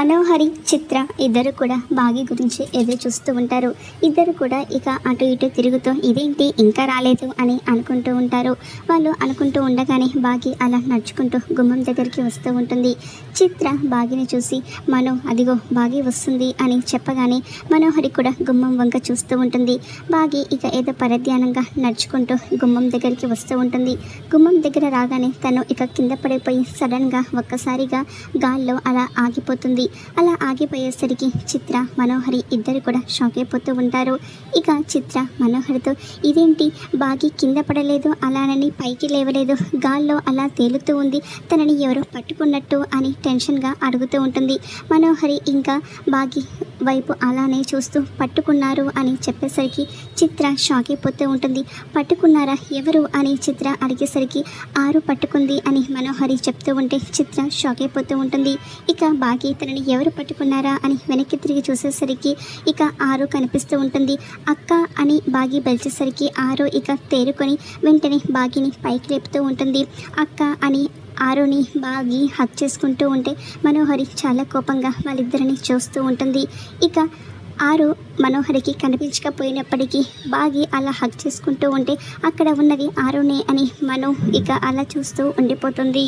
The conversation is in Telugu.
మనోహరి చిత్ర ఇద్దరు కూడా బాగి గురించి ఎదురు చూస్తూ ఉంటారు. ఇద్దరు కూడా ఇక అటు ఇటు తిరుగుతూ ఇదేంటి ఇంకా రాలేదు అని అనుకుంటూ ఉంటారు. వాళ్ళు అనుకుంటూ ఉండగానే బాగి అలా నడుచుకుంటూ గుమ్మం దగ్గరికి వస్తూ ఉంటుంది. చిత్ర బాగిని చూసి మనో అదిగో బాగి వస్తుంది అని చెప్పగానే మనోహరి కూడా గుమ్మం వంక చూస్తూ ఉంటుంది. బాగి ఇక ఏదో పరధ్యానంగా నడుచుకుంటూ గుమ్మం దగ్గరికి వస్తూ ఉంటుంది. గుమ్మం దగ్గర రాగానే తను ఇక కింద పడిపోయి సడన్గా ఒక్కసారిగా గాల్లో అలా ఆగిపోతుంది. అలా ఆగిపోయేసరికి చిత్ర మనోహరి ఇద్దరు కూడా షాక్ అయిపోతూ ఉంటారు. ఇక చిత్ర మనోహరితో ఇదేంటి? బాగి కింద పడలేదు అలానని పైకి లేవలేదు. గాల్లో అలా తేలుతూ ఉంది. తనని ఎవరో పట్టుకున్నట్టు అని టెన్షన్గా అడుగుతూ ఉంటుంది. మనోహరి ఇంకా బాగి వైపు అలానే చూస్తూ పట్టుకున్నారు అని చెప్పేసరికి చిత్ర షాక్ అయిపోతూ ఉంటుంది. పట్టుకున్నారా? ఎవరు? అని చిత్ర అడిగేసరికి ఆరు పట్టుకుంది అని మనోహరి చెప్తూ ఉంటే చిత్ర షాక్ అయిపోతూ ఉంటుంది. ఇక బాగి తనని ఎవరు పట్టుకున్నారా అని వెనక్కి తిరిగి చూసేసరికి ఇక ఆరు కనిపిస్తూ ఉంటుంది. అక్క అని బాగి బలిచేసరికి ఆరు ఇక తేరుకొని వెంటనే బాగిని పైకి లేపుతూ ఉంటుంది. అక్క అని ఆరుని బాగి హక్ చేసుకుంటూ ఉంటే మనోహరి చాలా కోపంగా వాళ్ళిద్దరిని చూస్తూ ఉంటుంది. ఇక ఆరు మనోహరికి కనిపించకపోయినప్పటికీ బాగి అలా హక్ చేసుకుంటూ ఉంటే అక్కడ ఉన్నది ఆరునే అని మనో ఇక అలా చూస్తూ ఉండిపోతుంది.